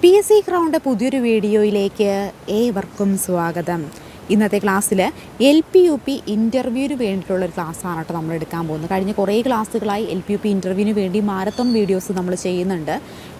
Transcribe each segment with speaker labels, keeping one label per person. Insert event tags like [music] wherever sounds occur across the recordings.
Speaker 1: P S C crowned പുതിയൊരു വീഡിയോയിലേക്ക് ഏവർക്കും സ്വാഗതം. ഇന്നത്തെ ക്ലാസ്സിൽ എൽ പി യു പി ഇന്റർവ്യൂവിന് വേണ്ടിയിട്ടുള്ള ഒരു ക്ലാസ്സാണ് കേട്ടോ നമ്മൾ എടുക്കാൻ പോകുന്നത്. കഴിഞ്ഞ കുറേ ക്ലാസ്സുകളായി എൽ പി യു പി ഇന്റർവ്യൂവിന് വേണ്ടി മാരത്തോൺ വീഡിയോസ് നമ്മൾ ചെയ്യുന്നുണ്ട്.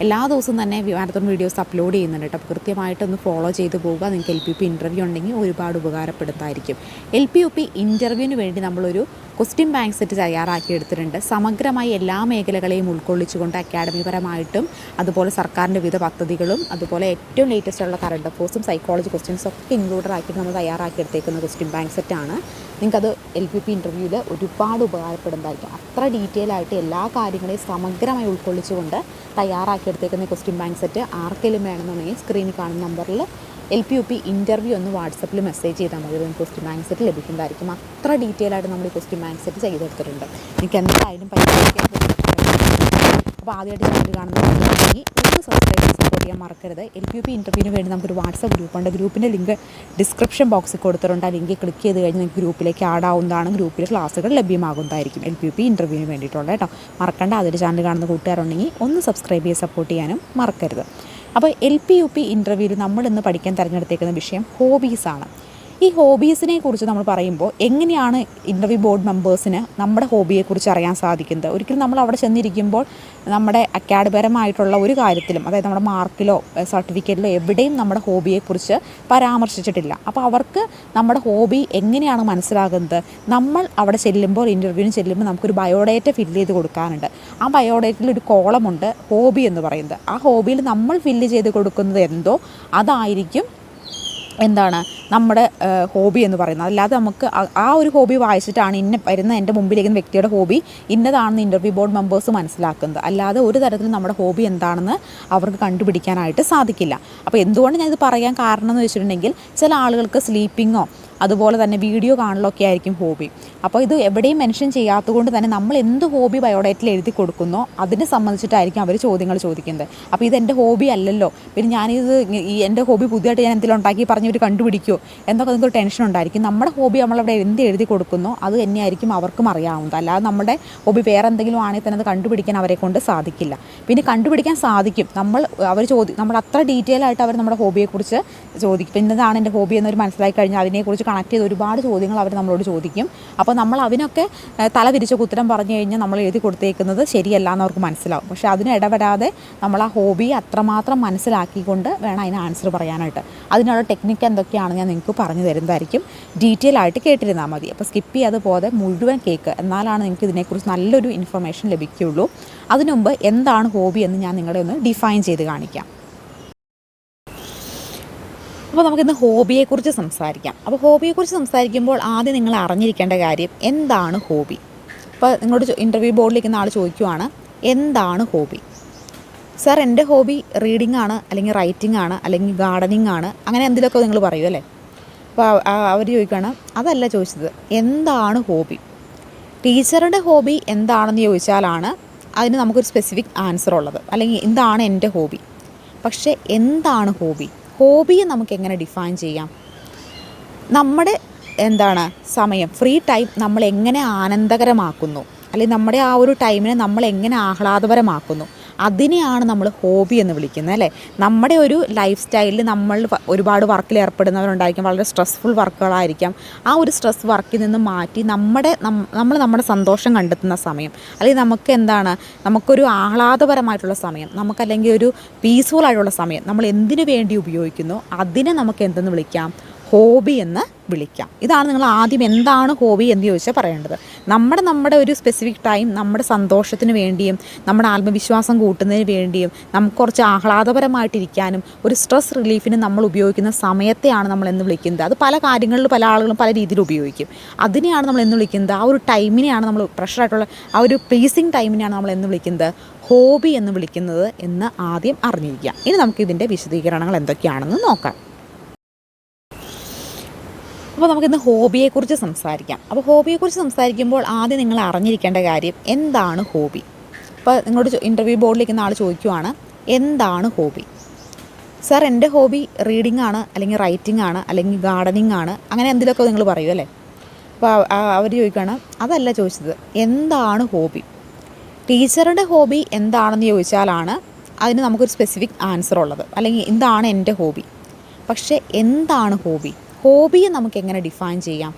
Speaker 1: എല്ലാ ദിവസവും തന്നെ മാരത്തോൺ വീഡിയോസ് അപ്ലോഡ് ചെയ്യുന്നുണ്ട് കേട്ടോ. അപ്പോൾ കൃത്യമായിട്ടൊന്ന് ഫോളോ ചെയ്ത് പോവുക. നിങ്ങൾക്ക് എൽ പി പി ഇന്റർവ്യൂ ഉണ്ടെങ്കിൽ ഒരുപാട് ഉപകാരപ്പെടുത്തായിരിക്കും എൽ പി യു പി ഇന്റർവ്യൂവിന് വേണ്ടി നമ്മളൊരു ക്വസ്റ്റ്യൻ ബാങ്ക് സെറ്റ് തയ്യാറാക്കി എടുത്തിട്ടുണ്ട്. സമഗ്രമായി എല്ലാ മേഖലകളെയും ഉൾക്കൊള്ളിച്ചുകൊണ്ട് അക്കാഡമിപരമായിട്ടും അതുപോലെ സർക്കാരിന്റെ വിവിധ പദ്ധതികളും അതുപോലെ ഏറ്റവും ലേറ്റസ്റ്റ് ഉള്ള കറണ്ട് അഫേഴ്സും സൈക്കോളജി ക്വസ്റ്റ്യൻസും ഒക്കെ ഇൻക്ലൂഡഡ് ആക്കിയിട്ട് നമ്മൾ തയ്യാറാക്കി എടുത്തേക്കുന്ന ക്വസ്റ്റ്യൻ ബാങ്ക് സെറ്റാണ് നിങ്ങൾക്കത് എൽ പി പി ഇന്റർവ്യൂവിൽ ഒരുപാട് ഉപകാരപ്പെടുന്നതായിരിക്കും. അത്ര ഡീറ്റെയിൽ ആയിട്ട് എല്ലാ കാര്യങ്ങളെയും സമഗ്രമായി ഉൾക്കൊള്ളിച്ചുകൊണ്ട് തയ്യാറാക്കിയെടുത്തേക്കുന്ന ക്വസ്റ്റ്യൻ ബാങ്ക് സെറ്റ് ആർക്കെങ്കിലും വേണമെന്നുണ്ടെങ്കിൽ സ്ക്രീനിൽ കാണുന്ന നമ്പറിൽ L P U P interview ഒന്ന് വാട്സപ്പിൽ മെസ്സേജ് ചെയ്താൽ മതി. നിങ്ങൾക്ക് ക്വസ്റ്റ്യൻ ബാങ്ക് സെറ്റ് ലഭിക്കുന്നതായിരിക്കും. അത്ര ഡീറ്റെയിൽ ആയിട്ട് നമ്മൾ ഈ ക്വസ്റ്റ്യൻ ബാങ്ക് സെറ്റ് ചെയ്തെടുത്തിട്ടുണ്ട്. നിങ്ങൾക്ക് എന്തായാലും പരിശോധിക്കാൻ അപ്പോൾ ആദ്യമായിട്ട് ചാനൽ കാണുന്നുണ്ടെങ്കിൽ ഒന്ന് സബ്സ്ക്രൈബ് ചെയ്യാൻ മറക്കരുത്. എൽ പി യു പി ഇന്റർവ്യൂവിന് വേണ്ടി നമുക്കൊരു വാട്സപ്പ് ഗ്രൂപ്പുണ്ട് ഗ്രൂപ്പിന്റെ ലിങ്ക് ഡിസ്ക്രിപ്ഷൻ ബോക്സിൽ കൊടുത്തിട്ടുണ്ട്. ആ ലിങ്കിൽ ക്ലിക്ക് ചെയ്ത് കഴിഞ്ഞ് നിങ്ങൾക്ക് ഗ്രൂപ്പിലേക്ക് ആഡ് ആവുന്നതാണ്. ഗ്രൂപ്പിൽ ക്ലാസ്സുകൾ ലഭ്യമാകുന്നതായിരിക്കും എൽ പി യു പി ഇന്റർവ്യൂവിന് വേണ്ടിയിട്ടുള്ള കേട്ടോ. മറക്കണ്ട. അതിൽ ചാനൽ കാണുന്ന കൂട്ടുകാരുണ്ടെങ്കിൽ ഒന്ന് സബ്സ്ക്രൈബ് ചെയ്ത് സപ്പോർട്ട് ചെയ്യാനും മറക്കരുത്. അപ്പോൾ എൽ പി യു പി ഇന്റർവ്യൂവിൽ നമ്മളിന്ന് പഠിക്കാൻ തിരഞ്ഞെടുത്തേക്കുന്ന വിഷയം ഹോബീസാണ് ഈ ഹോബീസിനെ കുറിച്ച് നമ്മൾ പറയുമ്പോൾ എങ്ങനെയാണ് ഇന്റർവ്യൂ ബോർഡ് മെമ്പേഴ്സിന് നമ്മുടെ ഹോബിയെക്കുറിച്ച് അറിയാൻ സാധിക്കുന്നത്? ഒരിക്കലും നമ്മൾ അവിടെ ചെന്നിരിക്കുമ്പോൾ നമ്മുടെ അക്കാഡപരമായിട്ടുള്ള ഒരു കാര്യത്തിലും അതായത് നമ്മുടെ മാർക്കിലോ സർട്ടിഫിക്കറ്റിലോ എവിടെയും നമ്മുടെ ഹോബിയെക്കുറിച്ച് പരാമർശിച്ചിട്ടില്ല. അപ്പോൾ അവർക്ക് നമ്മുടെ ഹോബി എങ്ങനെയാണ് മനസ്സിലാകുന്നത്? നമ്മൾ അവിടെ ചെല്ലുമ്പോൾ ഇന്റർവ്യൂവിന് ചെല്ലുമ്പോൾ നമുക്കൊരു ബയോഡേറ്റ ഫില്ല് ചെയ്ത് കൊടുക്കാനുണ്ട്. ആ ബയോഡേറ്റയിൽ ഒരു കോളമുണ്ട് ഹോബി എന്ന് പറയുന്നത്. ആ ഹോബിയിൽ നമ്മൾ ഫില്ല് ചെയ്ത് കൊടുക്കുന്നത് എന്തോ? അതായിരിക്കും എന്താണ് നമ്മുടെ ഹോബി എന്ന് പറയുന്നത്. അല്ലാതെ നമുക്ക് ആ- ഒരു ഹോബി വായിച്ചിട്ടാണ് ഇന്ന വരുന്ന എന്റെ മുമ്പിലിരിക്കുന്ന വ്യക്തിയുടെ ഹോബി ഇന്നതാണെന്ന് ഇന്റർവ്യൂ ബോർഡ് മെമ്പേഴ്സ് മനസ്സിലാക്കുന്നത്. അല്ലാതെ ഒരു തരത്തിലും നമ്മുടെ ഹോബി എന്താണെന്ന് അവർക്ക് കണ്ടുപിടിക്കാനായിട്ട് സാധിക്കില്ല. അപ്പോൾ എന്തുകൊണ്ട് ഞാനിത് പറയാൻ കാരണം എന്ന് വെച്ചിട്ടുണ്ടെങ്കിൽ ചില ആളുകൾക്ക് സ്ലീപ്പിങ്ങോ അതുപോലെ തന്നെ വീഡിയോ കാണലൊക്കെ ആയിരിക്കും ഹോബി. അപ്പോൾ ഇത് എവിടെയും മെൻഷൻ ചെയ്യാത്തതുകൊണ്ട് തന്നെ നമ്മൾ എന്ത് ഹോബി ബയോഡേറ്റിൽ എഴുതി കൊടുക്കുന്നോ അതിനെ സംബന്ധിച്ചിട്ടായിരിക്കും അവർ ചോദ്യങ്ങൾ ചോദിക്കുന്നത്. അപ്പോൾ ഇത് എന്റെ ഹോബി അല്ലല്ലോ. പിന്നെ ഞാനിത് ഈ എന്റെ ഹോബി പുതിയതായിട്ട് ഞാൻ എന്തെങ്കിലും ഉണ്ടാക്കി പറഞ്ഞവർ കണ്ടുപിടിക്കുമോ എന്നൊക്കെ നിങ്ങൾക്ക് ടെൻഷൻ ഉണ്ടായിരിക്കും. നമ്മുടെ ഹോബി നമ്മളവിടെ എന്ത് എഴുതി കൊടുക്കുന്നോ അത് തന്നെയായിരിക്കും അവർക്കും അറിയാവുന്നത്. അല്ലാതെ നമ്മുടെ ഹോബി വേറെ എന്തെങ്കിലും ആണെങ്കിൽ തന്നെ അത് കണ്ടുപിടിക്കാൻ അവരെ കൊണ്ട് സാധിക്കില്ല. പിന്നെ കണ്ടുപിടിക്കാൻ സാധിക്കും. നമ്മൾ അവർ ചോദി നമ്മൾ അത്ര ഡീറ്റെയിൽ ആയിട്ട് അവർ നമ്മുടെ ഹോബിയെക്കുറിച്ച് ചോദിക്കും. പിന്നെ ഇതാണ് എന്റെ ഹോബി എന്നവർ മനസ്സിലാക്കി കഴിഞ്ഞാൽ അതിനെക്കുറിച്ച് കണക്ട് ചെയ്ത് ഒരുപാട് ചോദ്യങ്ങൾ അവർ നമ്മളോട് ചോദിക്കും. അപ്പോൾ നമ്മൾ അതിനൊക്കെ തല തിരിച്ച് ഉത്തരം പറഞ്ഞു കഴിഞ്ഞാൽ നമ്മൾ എഴുതി കൊടുത്തേക്കുന്നത് ശരിയല്ല എന്ന് അവർക്ക് മനസ്സിലാവും. പക്ഷേ അതിന് ഇടപെടാതെ നമ്മൾ ആ ഹോബി അത്രമാത്രം മനസ്സിലാക്കിക്കൊണ്ട് വേണം അതിന് ആൻസർ പറയാനായിട്ട്. അതിനുള്ള ടെക്നിക്ക് എന്തൊക്കെയാണ് ഞാൻ നിങ്ങൾക്ക് പറഞ്ഞു തരുന്നതായിരിക്കും. ഡീറ്റെയിൽ ആയിട്ട് കേട്ടിരുന്നാൽ മതി. അപ്പോൾ സ്കിപ്പ് ചെയ്യാതെ പോലെ മുഴുവൻ കേക്ക്. എന്നാലാണ് നിങ്ങൾക്ക് ഇതിനെക്കുറിച്ച് നല്ലൊരു ഇൻഫർമേഷൻ ലഭിക്കുകയുള്ളൂ. അതിനുമുമ്പ് എന്താണ് ഹോബി എന്ന് ഞാൻ നിങ്ങളെ ഒന്ന് ഡിഫൈൻ ചെയ്ത് കാണിക്കാം. അപ്പോൾ നമുക്കിന്ന് ഹോബിയെക്കുറിച്ച് സംസാരിക്കാം. അപ്പോൾ ഹോബിയെക്കുറിച്ച് സംസാരിക്കുമ്പോൾ ആദ്യം നിങ്ങൾ അറിഞ്ഞിരിക്കേണ്ട കാര്യം എന്താണ് ഹോബി? ഇപ്പോൾ നിങ്ങളോട് ഇന്റർവ്യൂ ബോർഡിലിരിക്കുന്ന ആൾ ചോദിക്കുവാണ് എന്താണ് ഹോബി? സാർ എന്റെ ഹോബി റീഡിംഗ് ആണ് അല്ലെങ്കിൽ റൈറ്റിംഗ് ആണ് അല്ലെങ്കിൽ ഗാർഡനിങ് ആണ് അങ്ങനെ എന്തെങ്കിലുമൊക്കെ നിങ്ങൾ പറയും അല്ലേ? അപ്പോൾ അവർ ചോദിക്കുകയാണ് അതല്ല ചോദിച്ചത് എന്താണ് ഹോബി? ടീച്ചറുടെ ഹോബി എന്താണെന്ന് ചോദിച്ചാലാണ് അതിന് നമുക്കൊരു സ്പെസിഫിക് ആൻസർ ഉള്ളത്. അല്ലെങ്കിൽ എന്താണ് എന്റെ ഹോബി. പക്ഷേ എന്താണ് ഹോബി? ഹോബിയെ നമുക്ക് എങ്ങനെ ഡിഫൈൻ ചെയ്യാം? നമ്മുടെ എന്താണ് സമയം ഫ്രീ ടൈം നമ്മൾ എങ്ങനെ ആനന്ദകരമാക്കുന്നു? അല്ലെങ്കിൽ നമ്മുടെ ആ ഒരു ടൈമിനെ നമ്മൾ എങ്ങനെ ആഹ്ലാദപരമാക്കുന്നു? അതിനെയാണ് നമ്മൾ ഹോബി എന്ന് വിളിക്കുന്നത് അല്ലേ? നമ്മുടെ ഒരു ലൈഫ് സ്റ്റൈലിൽ നമ്മൾ ഒരുപാട് വർക്കിൽ ഏർപ്പെടുന്നവരുണ്ടായിരിക്കും വളരെ സ്ട്രെസ്ഫുൾ വർക്കുകളായിരിക്കാം ആ ഒരു സ്ട്രെസ് വർക്കിൽ നിന്ന് മാറ്റി നമ്മുടെ നമ്മൾ നമ്മുടെ സന്തോഷം കണ്ടെത്തുന്ന സമയം അല്ലെങ്കിൽ നമുക്ക് എന്താണ് നമുക്കൊരു ആഹ്ലാദപരമായിട്ടുള്ള സമയം നമുക്കല്ലെങ്കിൽ ഒരു പീസ്ഫുൾ ആയിട്ടുള്ള സമയം നമ്മൾ എന്തിനു വേണ്ടി ഉപയോഗിക്കുന്നു അതിനെ നമുക്ക് എന്തെന്ന് വിളിക്കാം? ഹോബി എന്ന് വിളിക്കാം. ഇതാണ് നിങ്ങൾ ആദ്യം എന്താണ് ഹോബി എന്ന് ചോദിച്ചാൽ പറയേണ്ടത്. നമ്മുടെ നമ്മുടെ ഒരു സ്പെസിഫിക് ടൈം നമ്മുടെ സന്തോഷത്തിന് വേണ്ടിയും നമ്മുടെ ആത്മവിശ്വാസം കൂട്ടുന്നതിന് വേണ്ടിയും നമുക്ക് കുറച്ച് ആഹ്ലാദപരമായിട്ടിരിക്കാനും ഒരു സ്ട്രെസ് റിലീഫിന് നമ്മൾ ഉപയോഗിക്കുന്ന സമയത്തെയാണ് നമ്മൾ എന്ന് വിളിക്കുന്നത്. അത് പല കാര്യങ്ങളിലും പല ആളുകളും പല രീതിയിൽ ഉപയോഗിക്കും. അതിനെയാണ് നമ്മൾ എന്ന് വിളിക്കുന്നത്. ആ ഒരു ടൈമിനെയാണ് നമ്മൾ പ്രഷറായിട്ടുള്ള ആ ഒരു പ്ലീസിങ് ടൈമിനെയാണ് നമ്മൾ എന്ന് വിളിക്കുന്നത്. ഹോബി എന്ന് വിളിക്കുന്നത് എന്ന് ആദ്യം അറിഞ്ഞിരിക്കുക. ഇനി നമുക്ക് ഇതിന്റെ വിശദീകരണങ്ങൾ എന്തൊക്കെയാണെന്ന് നോക്കാം. അപ്പോൾ നമുക്കിന്ന് ഹോബിയെക്കുറിച്ച് സംസാരിക്കാം. അപ്പോൾ ഹോബിയെക്കുറിച്ച് സംസാരിക്കുമ്പോൾ ആദ്യം നിങ്ങൾ അറിഞ്ഞിരിക്കേണ്ട കാര്യം എന്താണ് ഹോബി? അപ്പോൾ നിങ്ങളോട് ഇന്റർവ്യൂ ബോർഡിലിരിക്കുന്ന ആൾ ചോദിക്കുവാണ് എന്താണ് ഹോബി? സാർ എന്റെ ഹോബി റീഡിംഗ് ആണ് അല്ലെങ്കിൽ റൈറ്റിംഗ് ആണ് അല്ലെങ്കിൽ ഗാർഡനിങ് ആണ് അങ്ങനെ എന്തിലൊക്കെ നിങ്ങൾ പറയും അല്ലേ? അപ്പോൾ അവർ ചോദിക്കുകയാണ് അതല്ല ചോദിച്ചത് എന്താണ് ഹോബി? ടീച്ചറുടെ ഹോബി എന്താണെന്ന് ചോദിച്ചാലാണ് അതിന് നമുക്കൊരു സ്പെസിഫിക് ആൻസർ ഉള്ളത്. അല്ലെങ്കിൽ എന്താണ് എന്റെ ഹോബി. പക്ഷേ എന്താണ് ഹോബി? ഹോബിയെ നമുക്ക് എങ്ങനെ ഡിഫൈൻ ചെയ്യാം?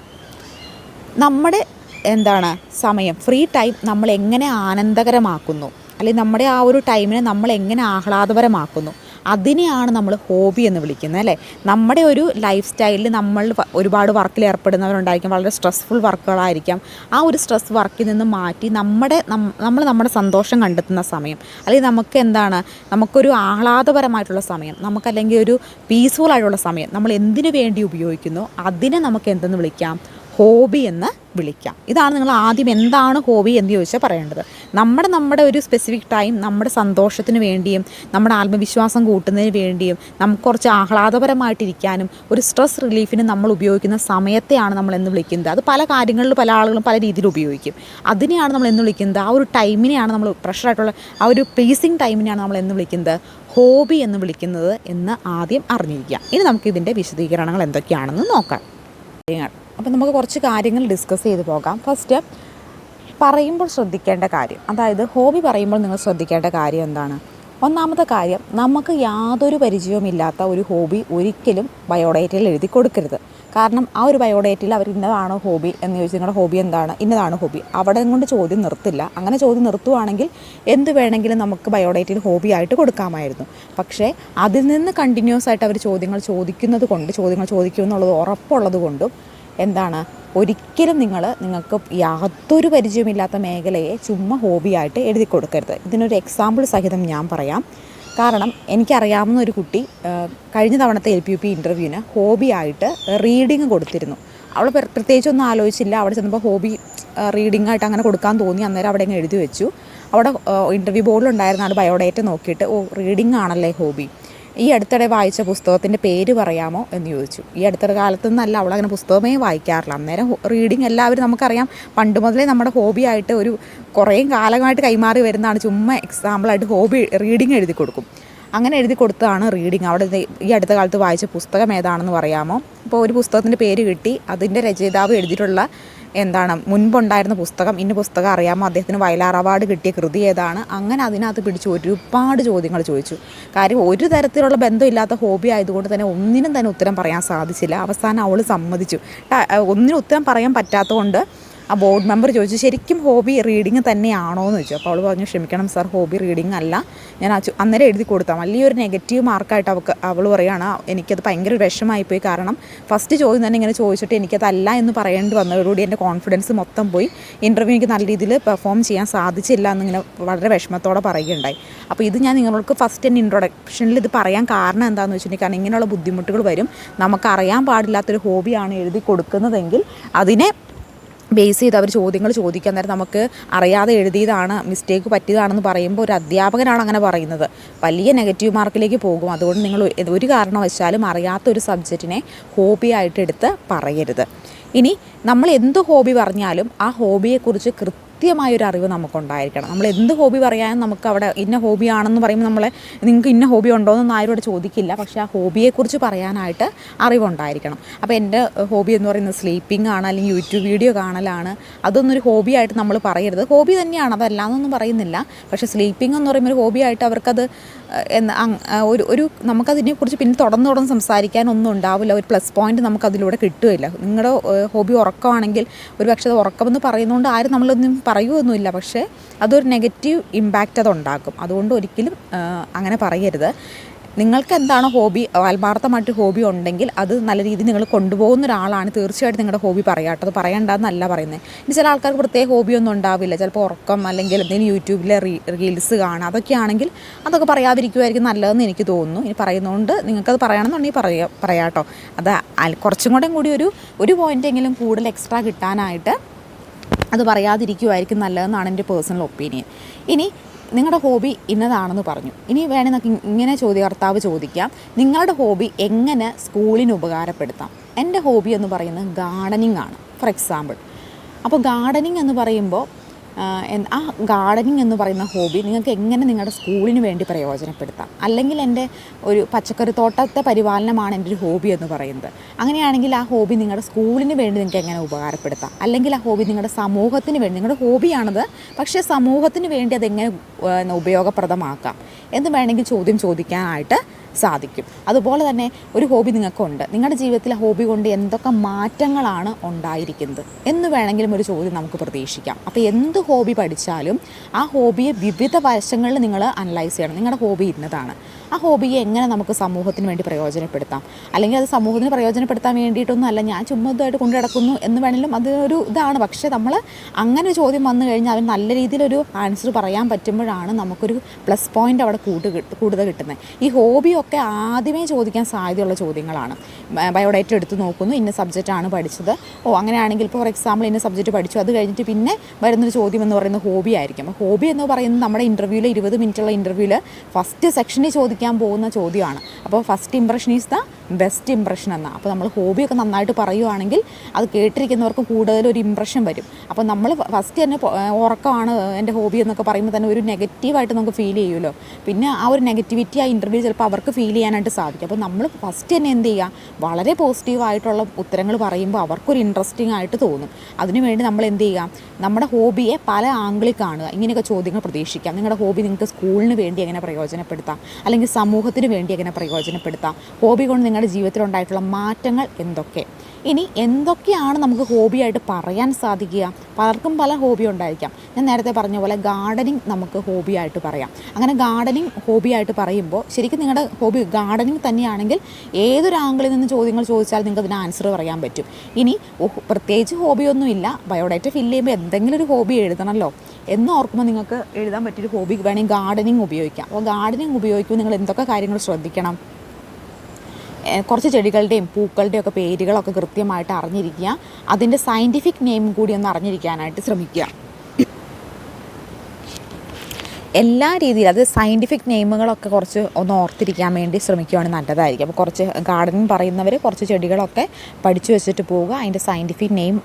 Speaker 1: നമ്മുടെ എന്താണ് സമയം ഫ്രീ ടൈം നമ്മൾ എങ്ങനെ ആനന്ദകരമാക്കുന്നു? അല്ലെങ്കിൽ നമ്മുടെ ആ ഒരു ടൈമിനെ നമ്മൾ എങ്ങനെ ആഹ്ലാദപരമാക്കുന്നു? അതിനെയാണ് നമ്മൾ ഹോബി എന്ന് വിളിക്കുന്നത് അല്ലേ? നമ്മുടെ ഒരു ലൈഫ് സ്റ്റൈലിൽ നമ്മൾ ഒരുപാട് വർക്കിൽ ഏർപ്പെടുന്നവരുണ്ടായിരിക്കും വളരെ സ്ട്രെസ്ഫുൾ വർക്കുകളായിരിക്കാം ആ ഒരു സ്ട്രെസ് വർക്കിൽ നിന്ന് മാറ്റി നമ്മുടെ നമ്മൾ നമ്മുടെ സന്തോഷം കണ്ടെത്തുന്ന സമയം അല്ലെങ്കിൽ നമുക്ക് എന്താണ് നമുക്കൊരു ആഹ്ലാദപരമായിട്ടുള്ള സമയം നമുക്കല്ലെങ്കിൽ ഒരു പീസ്ഫുൾ ആയിട്ടുള്ള സമയം നമ്മൾ എന്തിനു വേണ്ടി ഉപയോഗിക്കുന്നു അതിനെ നമുക്ക് എന്തെന്ന് വിളിക്കാം? ഹോബി എന്ന് വിളിക്കാം. ഇതാണ് നിങ്ങൾ ആദ്യം എന്താണ് ഹോബി എന്ന് ചോദിച്ചാൽ പറയേണ്ടത്. നമ്മുടെ നമ്മുടെ ഒരു സ്പെസിഫിക് ടൈം നമ്മുടെ സന്തോഷത്തിന് വേണ്ടിയും നമ്മുടെ ആത്മവിശ്വാസം കൂട്ടുന്നതിന് വേണ്ടിയും നമുക്ക് കുറച്ച് ആഹ്ലാദപരമായിട്ടിരിക്കാനും ഒരു സ്ട്രെസ് റിലീഫിന് നമ്മൾ ഉപയോഗിക്കുന്ന സമയത്തെയാണ് നമ്മൾ എന്ന് വിളിക്കുന്നത്. അത് പല കാര്യങ്ങളിൽ പല ആളുകളും പല രീതിയിൽ ഉപയോഗിക്കും. അതിനെയാണ് നമ്മൾ എന്ന് വിളിക്കുന്നത്. ആ ഒരു ടൈമിനെയാണ് നമ്മൾ പ്രഷറായിട്ടുള്ള ആ ഒരു പ്ലീസിങ് ടൈമിനെയാണ് നമ്മൾ എന്ന് വിളിക്കുന്നത്. ഹോബി എന്ന് വിളിക്കുന്നത് എന്ന് ആദ്യം അറിഞ്ഞിരിക്കുക. ഇനി നമുക്ക് ഇതിന്റെ വിശദീകരണങ്ങൾ എന്തൊക്കെയാണെന്ന് നോക്കാം. കാര്യങ്ങൾ. അപ്പോൾ നമുക്ക് കുറച്ച് കാര്യങ്ങൾ ഡിസ്കസ് ചെയ്ത് പോകാം. ഫസ്റ്റ് പറയുമ്പോൾ ശ്രദ്ധിക്കേണ്ട കാര്യം. അതായത് ഹോബി പറയുമ്പോൾ നിങ്ങൾ ശ്രദ്ധിക്കേണ്ട കാര്യം എന്താണ്? ഒന്നാമത്തെ കാര്യം നമുക്ക് യാതൊരു പരിചയവുമില്ലാത്ത ഒരു ഹോബി ഒരിക്കലും ബയോഡേറ്റയിൽ എഴുതി കൊടുക്കരുത്. കാരണം ആ ഒരു ബയോഡേറ്റയിൽ അവർ ഇന്നതാണ് ഹോബി എന്ന് ചോദിച്ചാൽ നിങ്ങളുടെ ഹോബി എന്താണ്? ഇന്നതാണ് ഹോബി? അവിടെ കൊണ്ട് ചോദ്യം നിർത്തില്ല. അങ്ങനെ ചോദ്യം നിർത്തുവാണെങ്കിൽ എന്ത് വേണമെങ്കിലും നമുക്ക് ബയോഡേറ്റയിൽ ഹോബി ആയിട്ട് കൊടുക്കാമായിരുന്നു. പക്ഷേ അതിൽ നിന്ന് കണ്ടിന്യൂസ് ആയിട്ട് അവർ ചോദ്യങ്ങൾ ചോദിക്കുന്നത് കൊണ്ട് ചോദ്യങ്ങൾ ചോദിക്കുമെന്നുള്ളത് ഉറപ്പുള്ളത് കൊണ്ടും എന്താണ്? ഒരിക്കലും നിങ്ങൾ നിങ്ങൾക്ക് യാതൊരു പരിചയമില്ലാത്ത മേഖലയെ ചുമ്മാ ഹോബിയായിട്ട് എഴുതി കൊടുക്കരുത്. ഇതിനൊരു എക്സാമ്പിൾ സഹിതം ഞാൻ പറയാം. കാരണം എനിക്കറിയാവുന്ന ഒരു കുട്ടി കഴിഞ്ഞ തവണത്തെ എൽ പി യു പി ഇന്റർവ്യൂവിന് ഹോബിയായിട്ട് റീഡിങ് കൊടുത്തിരുന്നു. അവൾ പ്ര- പ്രത്യേകിച്ചൊന്നും ആലോചിച്ചില്ല. അവിടെ ചെന്നപ്പോൾ ഹോബി റീഡിംഗ് ആയിട്ട് അങ്ങനെ കൊടുക്കാൻ തോന്നി. അന്നേരം അവിടെ അങ്ങ് എഴുതി വെച്ചു. അവിടെ ഇന്റർവ്യൂ ബോർഡിലുണ്ടായിരുന്ന ആൾ ബയോഡേറ്റ നോക്കിയിട്ട് ഓ റീഡിംഗ് ആണല്ലേ ഹോബി? ഈ അടുത്തിടെ വായിച്ച പുസ്തകത്തിന്റെ പേര് പറയാമോ എന്ന് ചോദിച്ചു. ഈ അടുത്ത കാലത്തൊന്നല്ല അവളങ്ങനെ പുസ്തകമേ വായിക്കാറില്ല. അന്നേരം റീഡിങ് എല്ലാവരും നമുക്കറിയാം. പണ്ട് മുതലേ നമ്മുടെ ഹോബി ആയിട്ട് ഒരു കുറേ കാലമായിട്ട് കൈമാറി വരുന്നതാണ്. ചുമ്മാ എക്സാമ്പിളായിട്ട് ഹോബി റീഡിങ് എഴുതി കൊടുക്കും. അങ്ങനെ എഴുതി കൊടുത്തതാണ് റീഡിങ് അവിടെ ഈ അടുത്ത കാലത്ത് വായിച്ച പുസ്തകം ഏതാണെന്ന് പറയാമോ? ഇപ്പോൾ ഒരു പുസ്തകത്തിന്റെ പേര് കിട്ടി. അതിന്റെ രചയിതാവ് എഴുതിയിട്ടുള്ള എന്താണ് മുൻപുണ്ടായിരുന്ന പുസ്തകം ഇന്ന പുസ്തകം അറിയാമോ? അദ്ദേഹത്തിന് വയലാർ അവാർഡ് കിട്ടിയ കൃതി ഏതാണ്? അങ്ങനെ അതിനകത്ത് പിടിച്ച് ഒരുപാട് ചോദ്യങ്ങൾ ചോദിച്ചു. കാര്യം ഒരു തരത്തിലുള്ള ബന്ധമില്ലാത്ത ഹോബി ആയതുകൊണ്ട് തന്നെ ഒന്നിനും തന്നെ ഉത്തരം പറയാൻ സാധിച്ചില്ല. അവസാനം അവൾ സമ്മതിച്ചു. ഒന്നിനും ഉത്തരം പറയാൻ പറ്റാത്തതുകൊണ്ട് ആ ബോർഡ് മെമ്പർ ചോദിച്ചു ശരിക്കും ഹോബി റീഡിങ് തന്നെയാണോ എന്ന് ചോദിച്ചു. അപ്പോൾ അവൾ പറഞ്ഞു ക്ഷമിക്കണം സാർ ഹോബി റീഡിങ് അല്ല. ഞാൻ അന്നേരം എഴുതി കൊടുത്താൽ വലിയൊരു നെഗറ്റീവ് മാർക്കായിട്ട് അവൾക്ക് അവൾ പറയുകയാണ് "ആ, എനിക്കത് ഭയങ്കര വിഷമായിപ്പോയി കാരണം ഫസ്റ്റ് ചോദ്യം തന്നെ ഇങ്ങനെ ചോദിച്ചിട്ട് എനിക്കതല്ല എന്ന് പറയേണ്ടി വന്നതോടുകൂടി എന്റെ കോൺഫിഡൻസ് മൊത്തം പോയി. ഇന്റർവ്യൂ എനിക്ക് നല്ല രീതിയിൽ പെർഫോം ചെയ്യാൻ സാധിച്ചില്ല എന്നിങ്ങനെ വളരെ വിഷമത്തോടെ പറയുകയുണ്ടായി. അപ്പോൾ ഇത് ഞാൻ നിങ്ങൾക്ക് ഫസ്റ്റ് എന്റെ ഇൻട്രൊഡക്ഷനിൽ ഇത് പറയാൻ കാരണം എന്താണെന്ന് വെച്ചിട്ടുണ്ടെങ്കിൽ കാരണം ഇങ്ങനെയുള്ള ബുദ്ധിമുട്ടുകൾ വരും. നമുക്കറിയാൻ പാടില്ലാത്തൊരു ഹോബിയാണ് എഴുതി കൊടുക്കുന്നതെങ്കിൽ അതിനെ ബേസ് ചെയ്ത് അവർ ചോദ്യങ്ങൾ ചോദിക്കാൻ നേരം നമുക്ക് അറിയാതെ എഴുതിയതാണ് മിസ്റ്റേക്ക് പറ്റിയതാണെന്ന് പറയുമ്പോൾ ഒരു അധ്യാപകനാണ് അങ്ങനെ പറയുന്നത്. വലിയ നെഗറ്റീവ് മാർക്കിലേക്ക് പോകും. അതുകൊണ്ട് നിങ്ങൾ ഒരു- കാരണവശാലും അറിയാത്ത ഒരു സബ്ജക്റ്റിനെ ഹോബിയായിട്ട് എടുത്ത് പറയരുത്. ഇനി നമ്മൾ എന്ത് ഹോബി പറഞ്ഞാലും ആ ഹോബിയെക്കുറിച്ച് കൃത്യമായൊരു അറിവ് നമുക്കുണ്ടായിരിക്കണം. നമ്മൾ എന്ത് ഹോബി പറയാനും നമുക്ക് അവിടെ ഇന്ന ഹോബിയാണെന്ന് പറയുമ്പോൾ നമ്മളെ നിങ്ങൾക്ക് ഇന്ന ഹോബി ഉണ്ടോ എന്നൊന്നും ആരും ഇവിടെ ചോദിക്കില്ല. പക്ഷേ ആ ഹോബിയെക്കുറിച്ച് പറയാനായിട്ട് അറിവുണ്ടായിരിക്കണം. അപ്പോൾ എന്റെ ഹോബി എന്ന് പറയുന്നത് സ്ലീപ്പിംഗ് ആണ് അല്ലെങ്കിൽ യൂട്യൂബ് വീഡിയോ കാണലാണ്. അതൊന്നും ഒരു ഹോബിയായിട്ട് നമ്മൾ പറയരുത്. ഹോബി തന്നെയാണ് അതല്ലാന്നൊന്നും പറയുന്നില്ല. പക്ഷേ സ്ലീപ്പിംഗ് എന്ന് പറയുമ്പോൾ ഒരു ഹോബിയായിട്ട് അവർക്കത് എന്ന് ഒരു ഒരു നമുക്കതിനെക്കുറിച്ച് പിന്നെ തുടർന്ന് തുടർന്ന് സംസാരിക്കാനൊന്നും ഉണ്ടാവില്ല. ഒരു പ്ലസ് പോയിന്റ് നമുക്കതിലൂടെ കിട്ടുകയില്ല. നിങ്ങളുടെ ഹോബി ഉറക്കമാണെങ്കിൽ ഒരു പക്ഷേ അത് ഉറക്കമെന്ന് പറയുന്നതുകൊണ്ട് ആരും നമ്മളൊന്നും പറയുമൊന്നുമില്ല പക്ഷേ അതൊരു നെഗറ്റീവ് ഇമ്പാക്റ്റ് അത് ഉണ്ടാക്കും. അതുകൊണ്ട് ഒരിക്കലും അങ്ങനെ പറയരുത്. നിങ്ങൾക്ക് എന്താണ് ഹോബി? ആത്മാർത്ഥമായിട്ട് ഹോബി ഉണ്ടെങ്കിൽ അത് നല്ല രീതിയിൽ നിങ്ങൾ കൊണ്ടുപോകുന്ന ഒരാളാണ് തീർച്ചയായിട്ടും നിങ്ങളുടെ ഹോബി പറയാട്ടോ അത് പറയണ്ടെന്നല്ല പറയുന്നത്. ഇനി ചില ആൾക്കാർക്ക് പ്രത്യേക ഹോബിയൊന്നും ഉണ്ടാവില്ല. ചിലപ്പോൾ ഉറക്കം അല്ലെങ്കിൽ എന്തെങ്കിലും യൂട്യൂബിലെ റീൽസ് കാണുക. അതൊക്കെ ആണെങ്കിൽ അതൊക്കെ പറയാതിരിക്കുമായിരിക്കും നല്ലതെന്ന് എനിക്ക് തോന്നുന്നു. ഇനി പറയുന്നതുകൊണ്ട് നിങ്ങൾക്കത് പറയണമെന്നുണ്ടെങ്കിൽ പറയാം പറയാട്ടോ. അത് കുറച്ചും കൂടെ കൂടി ഒരു ഒരു പോയിന്റെങ്കിലും കൂടുതൽ എക്സ്ട്രാ കിട്ടാനായിട്ട് അത് പറയാതിരിക്കുമായിരിക്കും നല്ലതെന്നാണ് എന്റെ പേഴ്സണൽ ഒപ്പീനിയൻ ഇനി നിങ്ങളുടെ ഹോബി ഇന്നതാണെന്ന് പറഞ്ഞു. ഇനി വേണേൽ ഇങ്ങനെ ചോദ്യകർത്താവ് ചോദിക്കാം. നിങ്ങളുടെ ഹോബി എങ്ങനെ സ്കൂളിന് ഉപകാരപ്പെടുത്താം? എന്റെ ഹോബി എന്ന് പറയുന്നത് ഗാർഡനിങ് ആണ് ഫോർ എക്സാമ്പിൾ. അപ്പോൾ ഗാർഡനിങ് എന്ന് പറയുമ്പോൾ ആ ഗാർഡനിങ് എന്ന് പറയുന്ന ഹോബി നിങ്ങൾക്ക് എങ്ങനെ നിങ്ങളുടെ സ്കൂളിന് വേണ്ടി പ്രയോജനപ്പെടുത്താം? അല്ലെങ്കിൽ എന്റെ ഒരു പച്ചക്കറി തോട്ടത്തെ പരിപാലനമാണ് എന്റെ ഒരു ഹോബി എന്ന് പറയുന്നത്. അങ്ങനെയാണെങ്കിൽ ആ ഹോബി നിങ്ങളുടെ സ്കൂളിന് വേണ്ടി നിങ്ങൾക്ക് എങ്ങനെ ഉപകാരപ്പെടുത്താം? അല്ലെങ്കിൽ ആ ഹോബി നിങ്ങളുടെ സമൂഹത്തിന് വേണ്ടി നിങ്ങളുടെ ഹോബിയാണത് പക്ഷേ സമൂഹത്തിന് വേണ്ടി അതെങ്ങനെ ഉപയോഗപ്രദമാക്കാം എന്ന് വേണമെങ്കിൽ ചോദ്യം ചോദിക്കാനായിട്ട് സാധിക്കും. അതുപോലെ തന്നെ ഒരു ഹോബി നിങ്ങൾക്കുണ്ട്. നിങ്ങളുടെ ജീവിതത്തിലെ ഹോബി കൊണ്ട് എന്തൊക്കെ മാറ്റങ്ങളാണ് ഉണ്ടായിരിക്കുന്നത് എന്ന് വേണമെങ്കിലും ഒരു ചോദ്യം നമുക്ക് പ്രതീക്ഷിക്കാം. അപ്പോൾ എന്ത് ഹോബി പഠിച്ചാലും ആ ഹോബിയെ വിവിധ വശങ്ങളിൽ നിങ്ങൾ അനലൈസ് ചെയ്യണം. നിങ്ങളുടെ ഹോബി ഇന്നതാണ്. ആ ഹോബിയെ എങ്ങനെ നമുക്ക് സമൂഹത്തിന് വേണ്ടി പ്രയോജനപ്പെടുത്താം? അല്ലെങ്കിൽ അത് സമൂഹത്തിന് പ്രയോജനപ്പെടുത്താൻ വേണ്ടിയിട്ടൊന്നും അല്ല ഞാൻ ചുമ്മാ ഇതായിട്ട് കൊണ്ടു നടക്കുന്നു എന്ന് വേണമെങ്കിലും അതൊരു ഇതാണ്. പക്ഷേ നമ്മൾ അങ്ങനെ ഒരു ചോദ്യം വന്നു കഴിഞ്ഞാൽ അവൻ നല്ല രീതിയിലൊരു ആൻസർ പറയാൻ പറ്റുമ്പോഴാണ് നമുക്കൊരു പ്ലസ് പോയിന്റ് അവിടെ കൂട്ട് കൂടുതൽ കിട്ടുന്നത്. ഈ ഹോബിയൊക്കെ ആദ്യമേ ചോദിക്കാൻ സാധ്യതയുള്ള ചോദ്യങ്ങളാണ്. ബയോഡേറ്റ എടുത്ത് നോക്കുന്നു ഇന്ന സബ്ജക്റ്റാണ് പഠിച്ചത്. ഓ അങ്ങനെയാണെങ്കിൽ ഇപ്പോൾ ഫോർ എക്സാമ്പിൾ ഇന്ന സബ്ജക്റ്റ് പഠിച്ചു അത് കഴിഞ്ഞിട്ട് പിന്നെ വരുന്നൊരു ചോദ്യം എന്ന് പറയുന്നത് ഹോബി ആയിരിക്കും. ഹോബി എന്ന് പറയുന്നത് നമ്മുടെ ഇന്റർവ്യൂവിൽ ഇരുപത് മിനിറ്റുള്ള ഇന്റർവ്യൂവിൽ ഫസ്റ്റ് സെക്ഷനിൽ ചോദിക്കാൻ പോകുന്ന ചോദ്യമാണ്. അപ്പോൾ first impression is the best impression എന്നാണ് അപ്പോൾ നമ്മൾ ഹോബിയൊക്കെ നന്നായിട്ട് പറയുവാണെങ്കിൽ അത് കേട്ടിരിക്കുന്നവർക്ക് കൂടുതൽ ഒരു ഇംപ്രഷൻ വരും. അപ്പോൾ നമ്മൾ ഫസ്റ്റ് തന്നെ ഉറക്കമാണ് എന്റെ ഹോബി എന്നൊക്കെ പറയുമ്പോൾ തന്നെ ഒരു നെഗറ്റീവായിട്ട് നമുക്ക് ഫീൽ ചെയ്യുമല്ലോ. പിന്നെ ആ ഒരു നെഗറ്റിവിറ്റി ആ ഇന്റർവ്യൂ ചിലപ്പോൾ അവർക്ക് ഫീൽ ചെയ്യാനായിട്ട് സാധിക്കും. അപ്പോൾ നമ്മൾ ഫസ്റ്റ് തന്നെ എന്ത് ചെയ്യുക വളരെ പോസിറ്റീവായിട്ടുള്ള ഉത്തരങ്ങൾ പറയുമ്പോൾ അവർക്കൊരു ഇൻട്രസ്റ്റിംഗ് ആയിട്ട് തോന്നും. അതിനുവേണ്ടി നമ്മൾ എന്ത് ചെയ്യുക നമ്മുടെ ഹോബിയെ പല ആംഗിളിൽ കാണുക. ഇങ്ങനെയൊക്കെ ചോദ്യങ്ങൾ പ്രതീക്ഷിക്കാം. നിങ്ങളുടെ ഹോബി നിങ്ങൾക്ക് സ്കൂളിന് വേണ്ടി എങ്ങനെ പ്രയോജനപ്പെടുത്താം? അല്ലെങ്കിൽ സമൂഹത്തിന് വേണ്ടി എങ്ങനെ പ്രയോജനപ്പെടുത്താം? ഹോബി കൊണ്ട് നിങ്ങളുടെ ജീവിതത്തിലുണ്ടായിട്ടുള്ള മാറ്റങ്ങൾ എന്തൊക്കെ? ഇനി എന്തൊക്കെയാണ് നമുക്ക് ഹോബിയായിട്ട് പറയാൻ സാധിക്കുക? പലർക്കും പല ഹോബി ഉണ്ടായിരിക്കാം. ഞാൻ നേരത്തെ പറഞ്ഞ പോലെ ഗാർഡനിങ് നമുക്ക് ഹോബിയായിട്ട് പറയാം. അങ്ങനെ ഗാർഡനിങ് ഹോബിയായിട്ട് പറയുമ്പോൾ ശരിക്കും നിങ്ങളുടെ ഹോബി ഗാർഡനിങ് തന്നെയാണെങ്കിൽ ഏതൊരു ആംഗിളിൽ നിന്ന് ചോദ്യങ്ങൾ ചോദിച്ചാൽ നിങ്ങൾക്ക് അതിന് ആൻസർ പറയാൻ പറ്റും. ഇനി പ്രത്യേകിച്ച് ഹോബിയൊന്നുമില്ല ബയോഡേറ്റ ഫില്ല് ചെയ്യുമ്പോൾ എന്തെങ്കിലും ഒരു ഹോബി എഴുതണമല്ലോ. എന്ന് ഓർക്കുമ്പോൾ നിങ്ങൾക്ക് എഴുതാൻ പറ്റിയൊരു ഹോബി വേണമെങ്കിൽ ഗാർഡനിങ് ഉപയോഗിക്കാം. അപ്പോൾ ഗാർഡനിങ് ഉപയോഗിക്കുമ്പോൾ നിങ്ങൾ എന്തൊക്കെ കാര്യങ്ങൾ ശ്രദ്ധിക്കണം? കുറച്ച് ചെടികളുടെയും പൂക്കളുടെയും ഒക്കെ പേരുകളൊക്കെ കൃത്യമായിട്ട് അറിഞ്ഞിരിക്കുക. അതിന്റെ സയന്റിഫിക് നെയിം കൂടി ഒന്ന് അറിഞ്ഞിരിക്കാനായിട്ട് ശ്രമിക്കുക. എല്ലാ രീതിയിലും അത് സയന്റിഫിക് നെയിമുകളൊക്കെ കുറച്ച് ഒന്ന് ഓർത്തിരിക്കാൻ വേണ്ടി ശ്രമിക്കുകയാണെങ്കിൽ നല്ലതായിരിക്കും. അപ്പോൾ കുറച്ച് ഗാർഡനിങ് പറയുന്നവർ കുറച്ച് ചെടികളൊക്കെ പഠിച്ചു വെച്ചിട്ട് പോവുക അതിന്റെ സയന്റിഫിക് നെയിം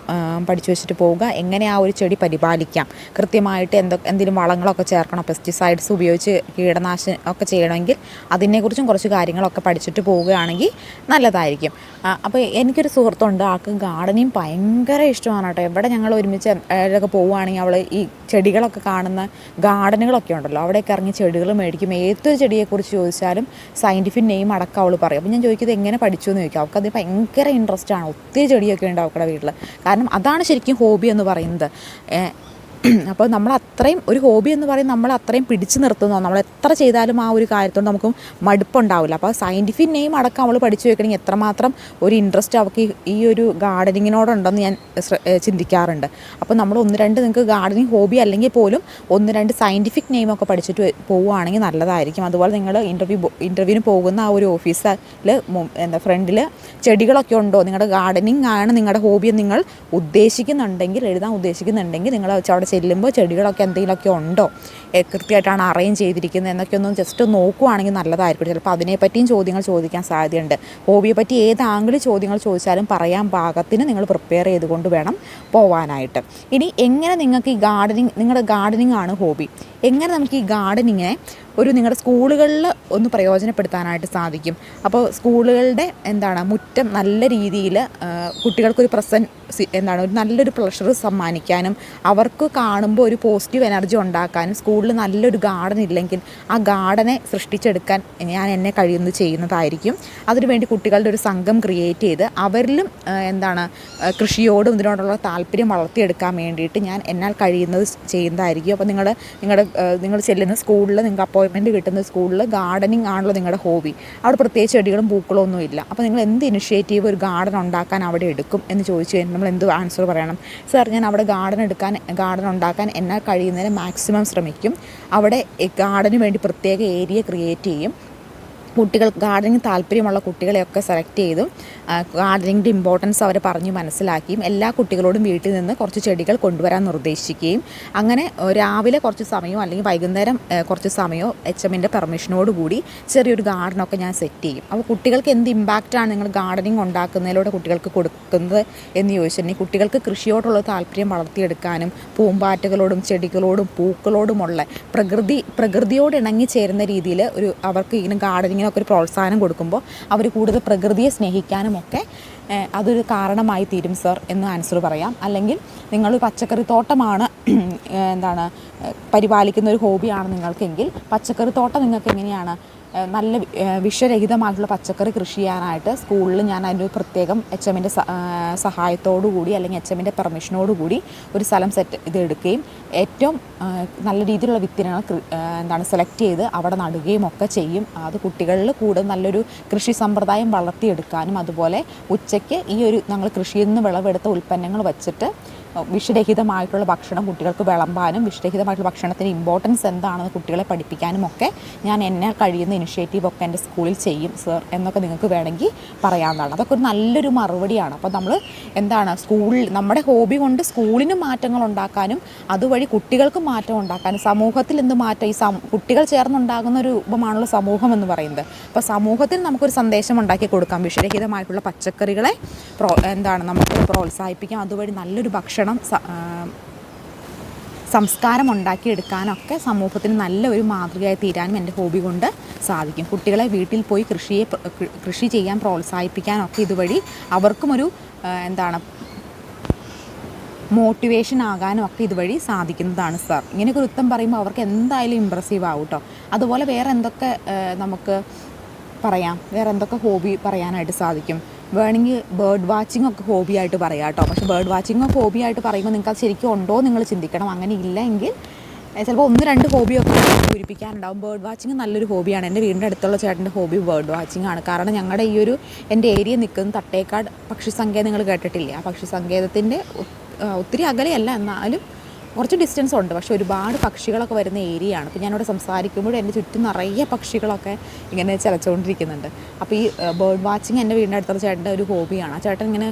Speaker 1: പഠിച്ചു വെച്ചിട്ട് പോവുക. എങ്ങനെ ആ ഒരു ചെടി പരിപാലിക്കാം? കൃത്യമായിട്ട് എന്തൊക്കെ എന്തെങ്കിലും വളങ്ങളൊക്കെ ചേർക്കണം പെസ്റ്റിസൈഡ്സ് ഉപയോഗിച്ച് കീടനാശിനി ഒക്കെ ചെയ്യണമെങ്കിൽ അതിനെക്കുറിച്ചും കുറച്ച് കാര്യങ്ങളൊക്കെ പഠിച്ചിട്ട് പോവുകയാണെങ്കിൽ നല്ലതായിരിക്കും. അപ്പോൾ എനിക്കൊരു സുഹൃത്തുണ്ട് ആൾക്ക് ഗാർഡനിങ് ഭയങ്കര ഇഷ്ടമാണ് കേട്ടോ. എവിടെ ഞങ്ങൾ ഒരുമിച്ച് ഇതൊക്കെ പോവുകയാണെങ്കിൽ അവൾ ഈ ചെടികളൊക്കെ കാണുന്ന ഗാർഡനുകളൊക്കെ ഉണ്ടല്ലോ. അവിടെയൊക്കെ ഇറങ്ങി ചെടികൾ മേടിക്കും. ഏതൊരു ചെടിയെക്കുറിച്ച് ചോദിച്ചാലും സയന്റിഫിക് നെയിം അടക്കം അവൾ പറയും. അപ്പോൾ ഞാൻ ചോദിക്കുന്നത് എങ്ങനെ പഠിച്ചു? എന്ന് ചോദിക്കും. അവൾക്ക് അത് ഭയങ്കര ഇൻട്രസ്റ്റ് ആണ്. ഒത്തിരി ചെടിയൊക്കെ ഉണ്ട് അവളുടെ വീട്ടിൽ കാരണം അതാണ് ശരിക്കും ഹോബി എന്ന് പറയുന്നത്. [clears throat] അപ്പോൾ നമ്മൾ അത്രയും ഒരു ഹോബി എന്ന് പറയുന്നത് നമ്മൾ അത്രയും പിടിച്ചു നിർത്തുന്നു നമ്മൾ എത്ര ചെയ്താലും ആ ഒരു കാര്യത്തോട് നമുക്ക് മടുപ്പുണ്ടാവില്ല. അപ്പോൾ സയന്റിഫിക് നെയിം അടക്കം അവൾ പഠിച്ചു വെക്കണമെങ്കിൽ എത്രമാത്രം ഒരു ഇൻട്രസ്റ്റ് അവൾക്ക് ഈ- ഒരു ഗാർഡനിങ്ങിനോടുണ്ടെന്ന് ഞാൻ ചിന്തിക്കാറുണ്ട്. അപ്പോൾ നമ്മൾ ഒന്ന് രണ്ട് നിങ്ങൾക്ക് ഗാർഡനിങ് ഹോബി അല്ലെങ്കിൽ പോലും ഒന്ന് രണ്ട് സയന്റിഫിക് നെയിമൊക്കെ പഠിച്ചിട്ട് പോവുകയാണെങ്കിൽ നല്ലതായിരിക്കും. അതുപോലെ നിങ്ങൾ ഇന്റർവ്യൂ ഇന്റർവ്യൂവിന് പോകുന്ന ആ ഒരു ഓഫീസിൽ എന്താ ഫ്രണ്ടിൽ ചെടികളൊക്കെ ഉണ്ടോ? നിങ്ങളുടെ ഗാർഡനിങ് ആണ് നിങ്ങളുടെ ഹോബി നിങ്ങൾ ഉദ്ദേശിക്കുന്നുണ്ടെങ്കിൽ എഴുതാൻ ഉദ്ദേശിക്കുന്നുണ്ടെങ്കിൽ നിങ്ങൾ അവിടെ ചെല്ലുമ്പോൾ ചെടികളൊക്കെ എന്തെങ്കിലുമൊക്കെ ഉണ്ടോ? കൃത്യമായിട്ടാണ് അറേഞ്ച് ചെയ്തിരിക്കുന്നത് എന്നൊക്കെ ഒന്ന് ജസ്റ്റ് നോക്കുവാണെങ്കിൽ നല്ലതായിരിക്കും. ചിലപ്പോൾ അതിനെപ്പറ്റിയും ചോദ്യങ്ങൾ ചോദിക്കാൻ സാധ്യതയുണ്ട്. ഹോബിയെ പറ്റി ഏത് ആംഗിളിൽ ചോദ്യങ്ങൾ ചോദിച്ചാലും പറയാൻ പാകത്തിന് നിങ്ങൾ പ്രിപ്പയർ ചെയ്തുകൊണ്ട് വേണം പോവാനായിട്ട്. ഇനി എങ്ങനെ നിങ്ങൾക്ക് ഈ ഗാർഡനിങ് നിങ്ങളുടെ ഗാർഡനിങ് ആണ് ഹോബി എങ്ങനെ നമുക്ക് ഈ ഗാർഡനിങ്ങിനെ ഒരു നിങ്ങളുടെ സ്കൂളുകളിൽ ഒന്ന് പ്രയോജനപ്പെടുത്താനായിട്ട് സാധിക്കും. അപ്പോൾ സ്കൂളുകളുടെ എന്താണ് മുറ്റം നല്ല രീതിയിൽ കുട്ടികൾക്കൊരു പ്രസന്റ് എന്താണ് ഒരു നല്ലൊരു പ്ലഷർ സമ്മാനിക്കാനും അവർക്ക് കാണുമ്പോൾ ഒരു പോസിറ്റീവ് എനർജി ഉണ്ടാക്കാനും സ്കൂളിൽ നല്ലൊരു ഗാർഡൻ ഇല്ലെങ്കിൽ ആ ഗാർഡനെ സൃഷ്ടിച്ചെടുക്കാൻ ഞാൻ എന്നെ കഴിയുന്നത് ചെയ്യുന്നതായിരിക്കും. അതിനുവേണ്ടി കുട്ടികളുടെ ഒരു സംഘം ക്രിയേറ്റ് ചെയ്ത് അവരിലും എന്താണ് കൃഷിയോടും ഇതിനോടുള്ള താല്പര്യം വളർത്തിയെടുക്കാൻ വേണ്ടിയിട്ട് ഞാൻ എന്നാൽ കഴിയുന്നത് ചെയ്യുന്നതായിരിക്കും. അപ്പോൾ നിങ്ങൾ നിങ്ങളുടെ നിങ്ങൾ ചെല്ലുന്ന സ്കൂളിൽ നിങ്ങൾക്ക് അപ്പോയിൻമെന്റ് കിട്ടുന്ന സ്കൂളിൽ ഗാർഡനിങ് ആണല്ലോ നിങ്ങളുടെ ഹോബി അവിടെ പ്രത്യേകിച്ച് ചെടികളും പൂക്കളും ഒന്നും ഇല്ല. അപ്പോൾ നിങ്ങൾ എന്ത് ഇനിഷ്യേറ്റീവ് ഒരു ഗാർഡൻ ഉണ്ടാക്കാൻ അവിടെ എടുക്കും എന്ന് ചോദിച്ചു കഴിഞ്ഞാൽ നമ്മൾ എന്ത് ആൻസർ പറയണം? സാർ ഞാൻ അവിടെ ഗാർഡൻ എടുക്കാൻ ഗാർഡൻ ഉണ്ടാക്കാൻ എന്നാൽ കഴിയുന്നതിന് മാക്സിമം ശ്രമിക്കും. അവിടെ ഗാർഡന് വേണ്ടി പ്രത്യേക ഏരിയ ക്രിയേറ്റ് ചെയ്യും. കുട്ടികൾ ഗാർഡനിങ് താല്പര്യമുള്ള കുട്ടികളെയൊക്കെ സെലക്ട് ചെയ്തും ഗാർഡനിങ്ങിന്റെ ഇമ്പോർട്ടൻസ് അവർ പറഞ്ഞു മനസ്സിലാക്കിയും എല്ലാ കുട്ടികളോടും വീട്ടിൽ നിന്ന് കുറച്ച് ചെടികൾ കൊണ്ടുവരാൻ നിർദ്ദേശിക്കുകയും അങ്ങനെ രാവിലെ കുറച്ച് സമയമോ അല്ലെങ്കിൽ വൈകുന്നേരം കുറച്ച് സമയമോ എച്ച് എമ്മിന്റെ പെർമിഷനോടുകൂടി ചെറിയൊരു ഗാർഡനൊക്കെ ഞാൻ സെറ്റ് ചെയ്യും. അപ്പോൾ കുട്ടികൾക്ക് എന്ത് ഇമ്പാക്റ്റാണ് നിങ്ങൾ ഗാർഡനിങ് ഉണ്ടാക്കുന്നതിലൂടെ കുട്ടികൾക്ക് കൊടുക്കുന്നത് എന്ന് ചോദിച്ചിട്ടുണ്ടെങ്കിൽ കുട്ടികൾക്ക് കൃഷിയോടുള്ള താല്പര്യം വളർത്തിയെടുക്കാനും പൂമ്പാറ്റകളോടും ചെടികളോടും പൂക്കളോടുമുള്ള പ്രകൃതി പ്രകൃതിയോട് ഇണങ്ങി ചേരുന്ന രീതിയിൽ ഒരു അവർക്ക് ഇങ്ങനെ ഗാർഡനിങ്ങിനൊക്കെ ഒരു പ്രോത്സാഹനം കൊടുക്കുമ്പോൾ അവർ കൂടുതൽ പ്രകൃതിയെ സ്നേഹിക്കാനും ഒക്കെ അതൊരു കാരണമായി തീരും സർ എന്ന് ആൻസർ പറയാം. അല്ലെങ്കിൽ നിങ്ങൾ പച്ചക്കറി തോട്ടമാണ് എന്താണ് പരിപാലിക്കുന്ന ഒരു ഹോബിയാണ് നിങ്ങൾക്കെങ്കിൽ പച്ചക്കറി തോട്ടം നിങ്ങൾക്ക് എങ്ങനെയാണ് നല്ല വിഷരഹിതമായിട്ടുള്ള പച്ചക്കറി കൃഷി ചെയ്യാനായിട്ട് സ്കൂളിൽ ഞാൻ അതിന്റെ പ്രത്യേകം എച്ച് എമ്മിന്റെ സഹായത്തോടു കൂടി അല്ലെങ്കിൽ എച്ച് എമ്മിന്റെ പെർമിഷനോടു കൂടി ഒരു സ്ഥലം സെറ്റ് ഇത് എടുക്കുകയും ഏറ്റവും നല്ല രീതിയിലുള്ള വിത്തിനങ്ങൾ എന്താണ് സെലക്ട് ചെയ്ത് അവിടെ നടുകയും ഒക്കെ ചെയ്യും. അത് കുട്ടികളിൽ കൂടുതൽ നല്ലൊരു കൃഷി സമ്പ്രദായം വളർത്തിയെടുക്കാനും അതുപോലെ ഉച്ചയ്ക്ക് ഈ ഒരു ഞങ്ങൾ കൃഷിയിൽ നിന്ന് വിളവെടുത്ത ഉൽപ്പന്നങ്ങൾ വച്ചിട്ട് വിഷരഹിതമായിട്ടുള്ള ഭക്ഷണം കുട്ടികൾക്ക് വിളമ്പാനും വിഷരഹിതമായിട്ടുള്ള ഭക്ഷണത്തിന്റെ ഇമ്പോർട്ടൻസ് എന്താണെന്ന് കുട്ടികളെ പഠിപ്പിക്കാനും ഒക്കെ ഞാൻ എന്നെ കഴിയുന്ന ഇനിഷ്യേറ്റീവ് ഒക്കെ എന്റെ സ്കൂളിൽ ചെയ്യും സർ എന്നൊക്കെ നിങ്ങൾക്ക് വേണമെങ്കിൽ പറയാവുന്നതാണ്. അതൊക്കെ ഒരു നല്ലൊരു മറുപടിയാണ്. അപ്പോൾ നമ്മൾ എന്താണ് സ്കൂളിൽ നമ്മുടെ ഹോബി കൊണ്ട് സ്കൂളിന് മാറ്റങ്ങൾ ഉണ്ടാക്കാനും അതുവഴി കുട്ടികൾക്ക് മാറ്റം ഉണ്ടാക്കാനും സമൂഹത്തിൽ എന്ത് മാറ്റം ഈ കുട്ടികൾ ചേർന്നുണ്ടാകുന്ന ഒരു രൂപമാണല്ലോ സമൂഹം എന്ന് പറയുന്നത്. അപ്പോൾ സമൂഹത്തിൽ നമുക്കൊരു സന്ദേശം ഉണ്ടാക്കി കൊടുക്കാം. വിഷരഹിതമായിട്ടുള്ള പച്ചക്കറികളെ പ്രോ എന്താണ് നമുക്ക് പ്രോത്സാഹിപ്പിക്കാം. അതുവഴി നല്ലൊരു ഭക്ഷണം ആ, സംസ്കാരം ഉണ്ടാക്കിയെടുക്കാനൊക്കെ സമൂഹത്തിന് നല്ലൊരു മാതൃകയായി തീരാനും എന്റെ ഹോബി കൊണ്ട് സാധിക്കും. കുട്ടികളെ വീട്ടിൽ പോയി കൃഷിയെ കൃഷി ചെയ്യാൻ പ്രോത്സാഹിപ്പിക്കാനൊക്കെ ഇതുവഴി അവർക്കും ഒരു എന്താണ് മോട്ടിവേഷൻ ആകാനും ഒക്കെ ഇതുവഴി സാധിക്കുന്നതാണ് സാർ. ഇങ്ങനെയൊക്കെ ഉത്തരം പറയുമ്പോൾ അവർക്ക് എന്തായാലും ഇമ്പ്രസീവ് ആവും കേട്ടോ അതുപോലെ വേറെ എന്തൊക്കെ നമുക്ക് പറയാം. വേറെ എന്തൊക്കെ ഹോബി പറയാനായിട്ട് സാധിക്കും? വേണമെങ്കിൽ ബേർഡ് വാച്ചിങ് ഒക്കെ ഹോബിയായിട്ട് പറയാം കേട്ടോ. പക്ഷേ ബേർഡ് വാച്ചിങ് ഒക്കെ ഹോബിയായിട്ട് പറയുമ്പോൾ നിങ്ങൾക്ക് ശരിക്കും ഉണ്ടോ നിങ്ങൾ ചിന്തിക്കണം. അങ്ങനെ ഇല്ലെങ്കിൽ ചിലപ്പോൾ ഒന്ന് രണ്ട് ഹോബിയൊക്കെ പൂരിപ്പിക്കാനുണ്ടാവും. ബേർഡ് വാച്ചിങ് നല്ലൊരു ഹോബിയാണ് എന്റെ വീടിന്റെ അടുത്തുള്ള ചേട്ടന്റെ ഹോബി ബേർഡ് വാച്ചിങ് ആണ്. കാരണം ഞങ്ങളുടെ ഈ ഒരു എന്റെ ഏരിയ നിൽക്കുന്ന തട്ടേക്കാട് പക്ഷി സങ്കേതം നിങ്ങൾ കേട്ടിട്ടില്ലേ? ആ പക്ഷി സങ്കേതത്തിന്റെ ഒത്തിരി അകലെയല്ല എന്നാലും കുറച്ച് ഡിസ്റ്റൻസ് ഉണ്ട്. പക്ഷേ ഒരുപാട് പക്ഷികളൊക്കെ വരുന്ന ഏരിയയാണ് അപ്പോൾ ഞാനിവിടെ സംസാരിക്കുമ്പോഴും എന്റെ ചുറ്റും നിറയെ പക്ഷികളൊക്കെ ഇങ്ങനെ ചിലച്ചുകൊണ്ടിരിക്കുന്നുണ്ട് അപ്പോൾ ഈ ബേർഡ് വാച്ചിങ് എന്റെ വീടിന്റെ അടുത്തുള്ള ചേട്ടന്റെ ഒരു ഹോബിയാണ് ആ ചേട്ടൻ ഇങ്ങനെ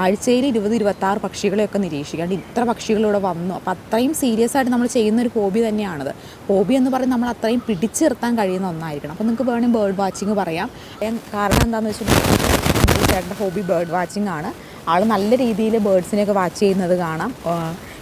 Speaker 1: ആഴ്ചയിൽ ഇരുപത് ഇരുപത്താറ് പക്ഷികളെയൊക്കെ നിരീക്ഷിക്കാണ്ട് ഇത്ര പക്ഷികളിവിടെ വന്നു. അപ്പോൾ അത്രയും സീരിയസ് ആയിട്ട് നമ്മൾ ചെയ്യുന്ന ഒരു ഹോബി തന്നെയാണത്. ഹോബി എന്ന് പറയുന്നത് നമ്മൾ അത്രയും പിടിച്ചു നിർത്താൻ കഴിയുന്ന ഒന്നായിരിക്കണം. അപ്പോൾ നിങ്ങൾക്ക് വേണമെങ്കിൽ ബേർഡ് വാച്ചിങ് പറയാം. കാരണം എന്താണെന്ന് വെച്ചിട്ടുണ്ടെങ്കിൽ ചേട്ടന്റെ ഹോബി ബേർഡ് വാച്ചിങ് ആണ്. ആൾ നല്ല രീതിയിൽ ബേർഡ്സിനെയൊക്കെ വാച്ച് ചെയ്യുന്നത് കാണാം.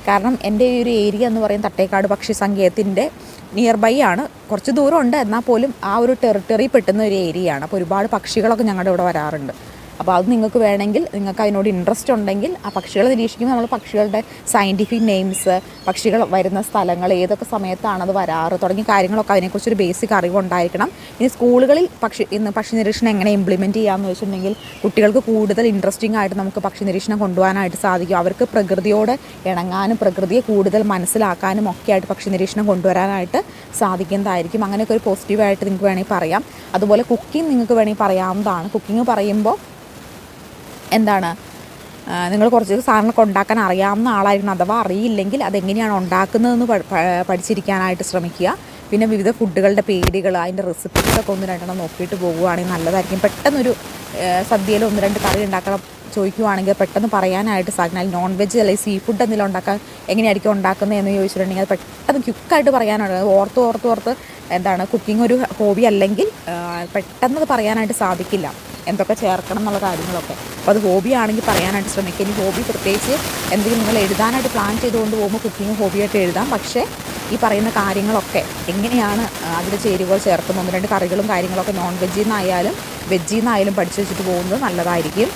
Speaker 1: കാരണം എന്റെ ഈ ഒരു ഏരിയ എന്ന് പറയുന്നത് തട്ടേക്കാട് പക്ഷി സങ്കേതത്തിന്റെ നിയർ ബൈ ആണ്. കുറച്ച് ദൂരമുണ്ട്. എന്നാൽ പോലും ആ ഒരു ടെറിട്ടറി പെട്ടുന്ന ഒരു ഏരിയയാണ്. അപ്പോൾ ഒരുപാട് പക്ഷികളൊക്കെ ഞങ്ങളുടെ ഇവിടെ വരാറുണ്ട്. അപ്പോൾ അത് നിങ്ങൾക്ക് വേണമെങ്കിൽ നിങ്ങൾക്ക് അതിനോട് ഇൻട്രസ്റ്റ് ഉണ്ടെങ്കിൽ ആ പക്ഷികളെ നിരീക്ഷിക്കുമ്പോൾ നമ്മൾ പക്ഷികളുടെ സയന്റിഫിക് നെയിംസ് പക്ഷികൾ വരുന്ന സ്ഥലങ്ങൾ ഏതൊക്കെ സമയത്താണ് വരാറ് തുടങ്ങിയ കാര്യങ്ങളൊക്കെ അതിനെക്കുറിച്ചൊരു ബേസിക് അറിവുണ്ടായിരിക്കണം ഇനി സ്കൂളുകളിൽ പക്ഷി ഇന്ന് പക്ഷി നിരീക്ഷണം എങ്ങനെ ഇംപ്ലിമെന്റ് ചെയ്യാമെന്ന് വെച്ചിട്ടുണ്ടെങ്കിൽ കുട്ടികൾക്ക് കൂടുതൽ ഇൻട്രസ്റ്റിംഗ് ആയിട്ട് നമുക്ക് പക്ഷി നിരീക്ഷണം കൊണ്ടുപോകാനായിട്ട് സാധിക്കും. അവർക്ക് പ്രകൃതിയോട് ഇണങ്ങാനും പ്രകൃതിയെ കൂടുതൽ മനസ്സിലാക്കാനും ഒക്കെ ആയിട്ട് പക്ഷി നിരീക്ഷണം കൊണ്ടുവരാനായിട്ട് സാധിക്കുന്നതായിരിക്കും. അങ്ങനെയൊക്കെ ഒരു പോസിറ്റീവായിട്ട് നിങ്ങൾക്ക് വേണമെങ്കിൽ പറയാം. അതുപോലെ കുക്കിംഗ് നിങ്ങൾക്ക് വേണമെങ്കിൽ പറയാവുന്നതാണ്. കുക്കിംഗ് പറയുമ്പോൾ എന്താണ് നിങ്ങൾ കുറച്ച് സാധനങ്ങളൊക്കെ ഉണ്ടാക്കാൻ അറിയാവുന്ന ആളായിരുന്നു അഥവാ അറിയില്ലെങ്കിൽ അതെങ്ങനെയാണ് ഉണ്ടാക്കുന്നതെന്ന് പഠിച്ചിരിക്കാനായിട്ട് ശ്രമിക്കുക. പിന്നെ വിവിധ ഫുഡുകളുടെ പേരുകൾ അതിന്റെ റെസിപ്പീസൊക്കെ ഒന്ന് രണ്ടെണ്ണം നോക്കിയിട്ട് പോകുകയാണെങ്കിൽ നല്ലതായിരിക്കും. പെട്ടെന്നൊരു സദ്യയിൽ ഒന്ന് രണ്ട് കറി ഉണ്ടാക്കണം ചോദിക്കുവാണെങ്കിൽ പെട്ടെന്ന് പറയാനായിട്ട് സാധിക്കും നോൺ വെജ് അല്ലെങ്കിൽ സീ ഫുഡ് എന്തെങ്കിലും ഉണ്ടാക്കാൻ എങ്ങനെയായിരിക്കും ഉണ്ടാക്കുന്നത് എന്ന് ചോദിച്ചിട്ടുണ്ടെങ്കിൽ അത് പെട്ടെന്ന് ക്യുക്കായിട്ട് പറയാനാണ് ഓർത്ത് ഓർത്ത് ഓർത്ത് എന്താണ് കുക്കിംഗ് ഒരു ഹോബി അല്ലെങ്കിൽ പെട്ടെന്ന് അത് പറയാനായിട്ട് സാധിക്കില്ല. എന്തൊക്കെ ചേർക്കണം എന്നുള്ള കാര്യങ്ങളൊക്കെ. അപ്പോൾ അത് ഹോബി ആണെങ്കിൽ പറയാനായിട്ട് ശ്രമിക്കുക. ഇനി ഹോബി പ്രത്യേകിച്ച് എന്തെങ്കിലും നിങ്ങൾ എഴുതാനായിട്ട് പ്ലാൻ ചെയ്തുകൊണ്ട് പോകുമ്പോൾ കുക്കിംഗ് ഹോബിയായിട്ട് എഴുതാം. പക്ഷേ ഈ പറയുന്ന കാര്യങ്ങളൊക്കെ എങ്ങനെയാണ് അതിൽ ചേരുവകൾ ചേർക്കുന്നത്? ഒന്ന് രണ്ട് കറികളും കാര്യങ്ങളൊക്കെ നോൺ വെജിൽ നിന്നായാലും വെജിൽ നിന്നായാലും പഠിച്ചു വെച്ചിട്ട് പോകുന്നത് നല്ലതായിരിക്കും.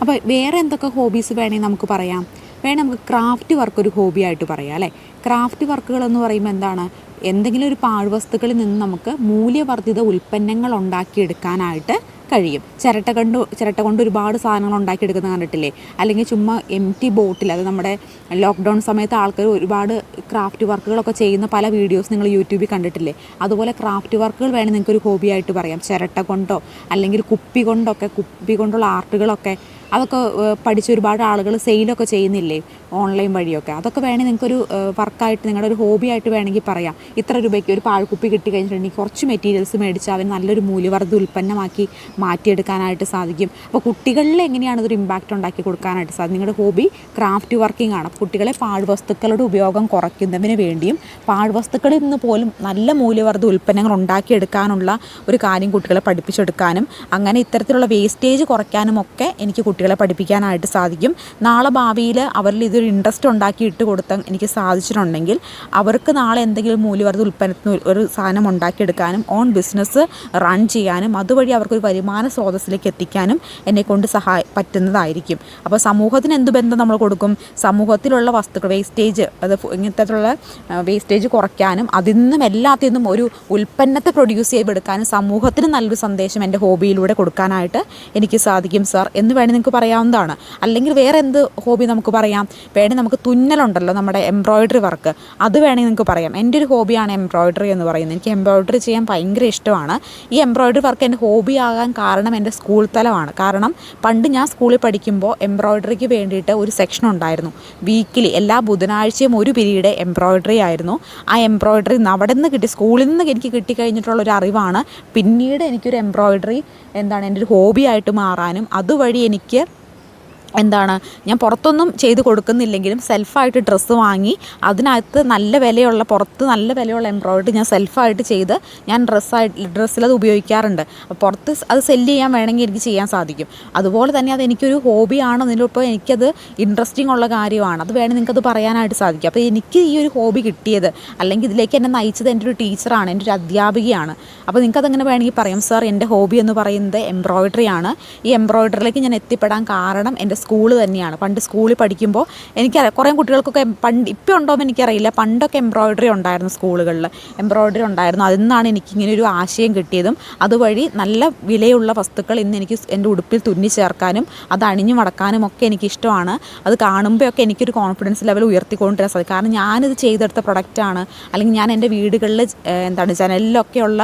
Speaker 1: അപ്പോൾ വേറെ എന്തൊക്കെ ഹോബീസ് വേണമെങ്കിൽ നമുക്ക് പറയാം. വേണേൽ നമുക്ക് ക്രാഫ്റ്റ് വർക്ക് ഒരു ഹോബിയായിട്ട് പറയാം അല്ലേ? ക്രാഫ്റ്റ് വർക്കുകൾ എന്ന് പറയുമ്പോൾ എന്താണ്? എന്തെങ്കിലും ഒരു പാഴ്വസ്തുക്കളിൽ നിന്ന് നമുക്ക് മൂല്യവർദ്ധിത ഉൽപ്പന്നങ്ങൾ ഉണ്ടാക്കിയെടുക്കാനായിട്ട് കഴിയും. ചിരട്ട കൊണ്ട് ചിരട്ട കൊണ്ട് ഒരുപാട് സാധനങ്ങൾ ഉണ്ടാക്കിയെടുക്കുന്നത് കണ്ടിട്ടില്ലേ? അല്ലെങ്കിൽ ചുമ്മാ എം ടി ബോട്ടിൽ അത് നമ്മുടെ ലോക്ക്ഡൗൺ സമയത്ത് ആൾക്കാർ ഒരുപാട് ക്രാഫ്റ്റ് വർക്കുകളൊക്കെ ചെയ്യുന്ന പല വീഡിയോസ് നിങ്ങൾ യൂട്യൂബിൽ കണ്ടിട്ടില്ലേ? അതുപോലെ ക്രാഫ്റ്റ് വർക്കുകൾ വേണമെങ്കിൽ നിങ്ങൾക്ക് ഒരു ഹോബിയായിട്ട് പറയാം. ചിരട്ട കൊണ്ടോ അല്ലെങ്കിൽ കുപ്പി കൊണ്ടൊക്കെ കുപ്പി കൊണ്ടുള്ള ആർട്ടുകളൊക്കെ അതൊക്കെ പഠിച്ച് ഒരുപാട് ആളുകൾ സെയിലൊക്കെ ചെയ്യുന്നില്ലേ? ഓൺലൈൻ വഴിയൊക്കെ. അതൊക്കെ വേണമെങ്കിൽ നിങ്ങൾക്കൊരു വർക്കായിട്ട് നിങ്ങളുടെ ഒരു ഹോബി ആയിട്ട് വേണമെങ്കിൽ പറയാം. ഇത്ര രൂപയ്ക്ക് ഒരു പാഴ്ക്കുപ്പി കിട്ടി കഴിഞ്ഞിട്ടുണ്ടെങ്കിൽ കുറച്ച് മെറ്റീരിയൽസ് മേടിച്ച് അവൻ നല്ലൊരു മൂല്യവർദ്ധ ഉൽപ്പന്നമാക്കി മാറ്റിയെടുക്കാനായിട്ട് സാധിക്കും. അപ്പോൾ കുട്ടികളിൽ എങ്ങനെയാണ് ഇതൊരു ഇമ്പാക്റ്റ് ഉണ്ടാക്കി കൊടുക്കാനായിട്ട് സാധിക്കും? നിങ്ങളുടെ ഹോബി ക്രാഫ്റ്റ് വർക്കിംഗ് ആണ്. കുട്ടികളെ പാഴ്വസ്തുക്കളുടെ ഉപയോഗം കുറയ്ക്കുന്നതിന് വേണ്ടിയും പാഴ്വസ്തുക്കളിൽ നിന്ന് പോലും നല്ല മൂല്യവർദ്ധ ഉൽപ്പന്നങ്ങൾ ഉണ്ടാക്കിയെടുക്കാനുള്ള ഒരു കാര്യം കുട്ടികളെ പഠിപ്പിച്ചെടുക്കാനും അങ്ങനെ ഇത്തരത്തിലുള്ള വേസ്റ്റേജ് കുറയ്ക്കാനും ഒക്കെ എനിക്ക് കുട്ടികളെ പഠിപ്പിക്കാനായിട്ട് സാധിക്കും. നാളെ ഭാവിയിൽ അവരിൽ ഇതൊരു ഇൻട്രസ്റ്റ് ഉണ്ടാക്കി ഇട്ട് കൊടുത്താൽ എനിക്ക് സാധിച്ചിട്ടുണ്ടെങ്കിൽ അവർക്ക് നാളെ എന്തെങ്കിലും മൂല്യവർദ്ധ ഉൽപ്പന്നത്തിന് ഒരു- സാധനം ഉണ്ടാക്കിയെടുക്കാനും ഓൺ ബിസിനസ് റൺ ചെയ്യാനും അതുവഴി അവർക്കൊരു വരുമാന സ്രോതസ്സിലേക്ക് എത്തിക്കാനും എന്നെ കൊണ്ട് സഹായ പറ്റുന്നതായിരിക്കും. അപ്പോൾ സമൂഹത്തിന് എന്ത് ബന്ധം നമ്മൾ കൊടുക്കും? സമൂഹത്തിലുള്ള വസ്തുക്കൾ വേസ്റ്റേജ് അത് ഇങ്ങനത്തെ ഇങ്ങനത്തെയുള്ള വേസ്റ്റേജ് കുറയ്ക്കാനും അതിൽ നിന്നും എല്ലാത്തിൽ നിന്നും ഒരു ഉൽപ്പന്നത്തെ പ്രൊഡ്യൂസ് ചെയ്തെടുക്കാനും സമൂഹത്തിന് നല്ലൊരു സന്ദേശം എന്റെ ഹോബിയിലൂടെ കൊടുക്കാനായിട്ട് എനിക്ക് സാധിക്കും സാർ എന്ന് വേണമെങ്കിൽ നിങ്ങൾക്ക് പറയാവുന്നതാണ്. അല്ലെങ്കിൽ വേറെ എന്ത് ഹോബി നമുക്ക് പറയാം? വേണമെങ്കിൽ നമുക്ക് തുന്നലുണ്ടല്ലോ നമ്മുടെ എംബ്രോയിഡറി വർക്ക് അത് വേണമെങ്കിൽ നിങ്ങൾക്ക് പറയാം. എന്റെ ഒരു ഹോബിയാണ് എംബ്രോയിഡറി എന്ന് പറയുന്നത്. എനിക്ക് എംബ്രോയിഡറി ചെയ്യാൻ ഭയങ്കര ഇഷ്ടമാണ്. ഈ എംബ്രോയിഡറി വർക്ക് എന്റെ ഹോബി ആകാൻ കാരണം എന്റെ സ്കൂൾ തലമാണ്. കാരണം പണ്ട് ഞാൻ സ്കൂളിൽ പഠിക്കുമ്പോൾ എംബ്രോയിഡറിക്ക് വേണ്ടിയിട്ട് ഒരു സെക്ഷൻ ഉണ്ടായിരുന്നു. വീക്കിലി എല്ലാ ബുധനാഴ്ചയും ഒരു പിരീഡ് എംബ്രോയിഡറി ആയിരുന്നു. ആ എംബ്രോയിഡറി അവിടെ നിന്ന് കിട്ടി സ്കൂളിൽ നിന്ന് എനിക്ക് കിട്ടിക്കഴിഞ്ഞിട്ടുള്ള ഒരു അറിവാണ്. പിന്നീട് എനിക്കൊരു എംബ്രോയിഡറി എന്താണ് എന്റെ ഒരു ഹോബിയായിട്ട് മാറാനും അതുവഴി എനിക്ക് എന്താണ് ഞാൻ പുറത്തൊന്നും ചെയ്ത് കൊടുക്കുന്നില്ലെങ്കിലും സെൽഫായിട്ട് ഡ്രസ്സ് വാങ്ങി അതിനകത്ത് നല്ല വിലയുള്ള പുറത്ത് നല്ല വിലയുള്ള എംബ്രോയിഡറി ഞാൻ സെൽഫായിട്ട് ചെയ്ത് ഞാൻ ഡ്രസ്സായിട്ട് ഡ്രസ്സിലത് ഉപയോഗിക്കാറുണ്ട്. അപ്പോൾ പുറത്ത് അത് സെല്ല് ചെയ്യാൻ വേണമെങ്കിൽ എനിക്ക് ചെയ്യാൻ സാധിക്കും. അതുപോലെ തന്നെ അത് എനിക്കൊരു ഹോബിയാണ് അതിലിപ്പോൾ എനിക്കത് ഇൻട്രസ്റ്റിംഗ് ഉള്ള കാര്യമാണ്. അത് വേണമെങ്കിൽ നിങ്ങൾക്കത് പറയാനായിട്ട് സാധിക്കും. അപ്പോൾ എനിക്ക് ഈ ഒരു ഹോബി കിട്ടിയത് അല്ലെങ്കിൽ ഇതിലേക്ക് എന്നെ നയിച്ചത് എന്റെ ഒരു ടീച്ചറാണ് എന്റെ ഒരു അധ്യാപികയാണ്. അപ്പോൾ നിങ്ങൾക്കതങ്ങനെ വേണമെങ്കിൽ പറയാം. സാർ എന്റെ ഹോബി എന്ന് പറയുന്നത് എംബ്രോയിഡറി ആണ്. ഈ എംബ്രോയിഡറിയിലേക്ക് ഞാൻ എത്തിപ്പെടാൻ കാരണം എന്റെ സ്കൂൾ തന്നെയാണ്. പണ്ട് സ്കൂളിൽ പഠിക്കുമ്പോൾ എനിക്കറിയാം കുറേ കുട്ടികൾക്കൊക്കെ പണ്ട് ഇപ്പോൾ ഉണ്ടോ എന്ന് എനിക്കറിയില്ല. പണ്ടൊക്കെ എംബ്രോയിഡറി ഉണ്ടായിരുന്നു സ്കൂളുകളിൽ എംബ്രോയിഡറി ഉണ്ടായിരുന്നു. അതിൽ നിന്നാണ് എനിക്കിങ്ങനെ ഒരു ആശയം കിട്ടിയതും അതുവഴി നല്ല വിലയുള്ള വസ്തുക്കൾ ഇന്ന് എനിക്ക് എന്റെ ഉടുപ്പിൽ തുന്നി ചേർക്കാനും അത് അണിഞ്ഞു മടക്കാനും ഒക്കെ എനിക്ക് ഇഷ്ടമാണ് അത് കാണുമ്പോഴൊക്കെ എനിക്കൊരു കോൺഫിഡൻസ് ലെവൽ ഉയർത്തിക്കൊണ്ടിരുന്ന സാധിക്കും. കാരണം ഞാനിത് ചെയ്തെടുത്ത പ്രൊഡക്റ്റാണ് അല്ലെങ്കിൽ ഞാൻ എന്റെ വീടുകളിൽ എന്താണ് ജനലിലൊക്കെയുള്ള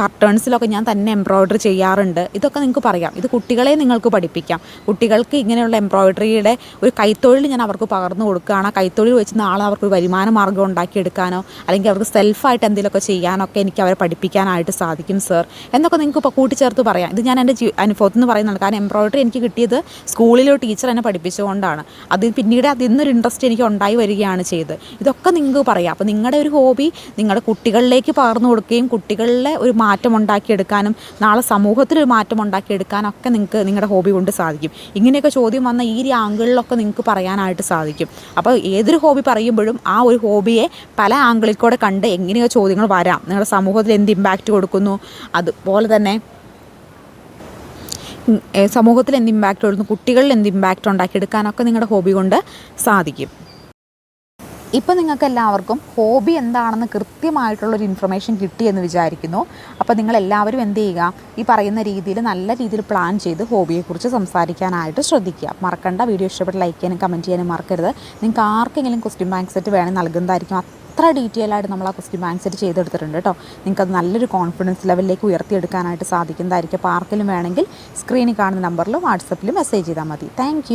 Speaker 1: കർട്ടേൺസിലൊക്കെ ഞാൻ തന്നെ എംബ്രോയ്ഡറി ചെയ്യാറുണ്ട്. ഇതൊക്കെ നിങ്ങൾക്ക് പറയാം. ഇത് കുട്ടികളെ നിങ്ങൾക്ക് പഠിപ്പിക്കാം. കുട്ടികൾക്ക് ഇങ്ങനെയുള്ള എംബ്രോയ്ഡറിയുടെ ഒരു കൈത്തൊഴിൽ ഞാൻ അവർക്ക് പകർന്നു കൊടുക്കുകയാണ്. കൈത്തൊഴിൽ വെച്ച് നാളെ അവർക്ക് വരുമാന മാർഗം ഉണ്ടാക്കിയെടുക്കാനോ അല്ലെങ്കിൽ അവർക്ക് സെൽഫായിട്ട് എന്തെങ്കിലുമൊക്കെ ചെയ്യാനൊക്കെ എനിക്ക് അവരെ പഠിപ്പിക്കാനായിട്ട് സാധിക്കും സർ എന്നൊക്കെ നിങ്ങൾക്ക് ഇപ്പോൾ കൂട്ടിച്ചേർത്ത് പറയാം. ഇത് ഞാൻ എന്റെ ജീ അനുഭവത്തിൽ നിന്ന് പറയുന്നതാണ്. കാരണം എംബ്രോയ്ഡറി എനിക്ക് കിട്ടിയത് സ്കൂളിലെ ടീച്ചർ എന്നെ പഠിപ്പിച്ചുകൊണ്ടാണ് അത് പിന്നീട് അതിൽ നിന്നൊരു ഇൻട്രസ്റ്റ് എനിക്ക് ഉണ്ടായി വരികയാണ് ചെയ്തത്. ഇതൊക്കെ നിങ്ങൾക്ക് പറയാം. അപ്പോൾ നിങ്ങളുടെ ഒരു ഹോബി നിങ്ങളുടെ കുട്ടികളിലേക്ക് പകർന്നു കൊടുക്കുകയും കുട്ടികളിലെ ഒരു മാറ്റം ഉണ്ടാക്കിയെടുക്കാനും നാളെ സമൂഹത്തിലൊരു മാറ്റം ഉണ്ടാക്കിയെടുക്കാനും ഒക്കെ നിങ്ങൾക്ക് നിങ്ങളുടെ ഹോബി കൊണ്ട് സാധിക്കും. ഇങ്ങനെയൊക്കെ ചോദ്യം വന്ന ഈ ആംഗിളിലൊക്കെ നിങ്ങൾക്ക് പറയാനായിട്ട് സാധിക്കും. അപ്പോൾ ഏതൊരു ഹോബി പറയുമ്പോഴും ആ ഒരു ഹോബിയെ പല ആംഗിളിൽ കൂടെ കണ്ട് എങ്ങനെയൊക്കെ ചോദ്യങ്ങൾ വരാം. നിങ്ങളുടെ സമൂഹത്തിൽ എന്ത് ഇമ്പാക്റ്റ് കൊടുക്കുന്നു? അതുപോലെ തന്നെ സമൂഹത്തിൽ എന്ത് ഇമ്പാക്റ്റ് കൊടുക്കുന്നു? കുട്ടികളിൽ എന്ത് ഇമ്പാക്റ്റ് ഉണ്ടാക്കിയെടുക്കാനൊക്കെ നിങ്ങളുടെ ഹോബി കൊണ്ട് സാധിക്കും. ഇപ്പം നിങ്ങൾക്ക് എല്ലാവർക്കും ഹോബി എന്താണെന്ന് കൃത്യമായിട്ടുള്ളൊരു ഇൻഫർമേഷൻ കിട്ടിയെന്ന് വിചാരിക്കുന്നു. അപ്പോൾ നിങ്ങൾ എല്ലാവരും എന്ത് ചെയ്യുക? ഈ പറയുന്ന രീതിയിൽ നല്ല രീതിയിൽ പ്ലാൻ ചെയ്ത് ഹോബിയെക്കുറിച്ച് സംസാരിക്കാനായിട്ട് ശ്രദ്ധിക്കുക. മറക്കണ്ട വീഡിയോ ഇഷ്ടപ്പെട്ട് ലൈക്ക് ചെയ്യാനും കമന്റ് ചെയ്യാനും മറക്കരുത്. നിങ്ങൾക്ക് ആർക്കെങ്കിലും ക്വസ്റ്റ്യൻ ബാങ്ക് സെറ്റ് വേണമെങ്കിൽ നൽകുന്നതായിരിക്കും. അത്ര ഡീറ്റെയിൽ ആയിട്ട് നമ്മൾ ആ ക്വസ്റ്റ്യൻ ബാങ്ക് സെറ്റ് ചെയ്തെടുത്തിട്ടുണ്ട് കേട്ടോ. നിങ്ങൾക്കത് നല്ലൊരു കോൺഫിഡൻസ് ലെവലിലേക്ക് ഉയർത്തിയെടുക്കാനായിട്ട് സാധിക്കുന്നതായിരിക്കും. അപ്പോൾ ആർക്കെങ്കിലും വേണമെങ്കിൽ സ്ക്രീനിൽ കാണുന്ന നമ്പറിൽ വാട്സപ്പിൽ മെസ്സേജ് ചെയ്താൽ മതി. താങ്ക്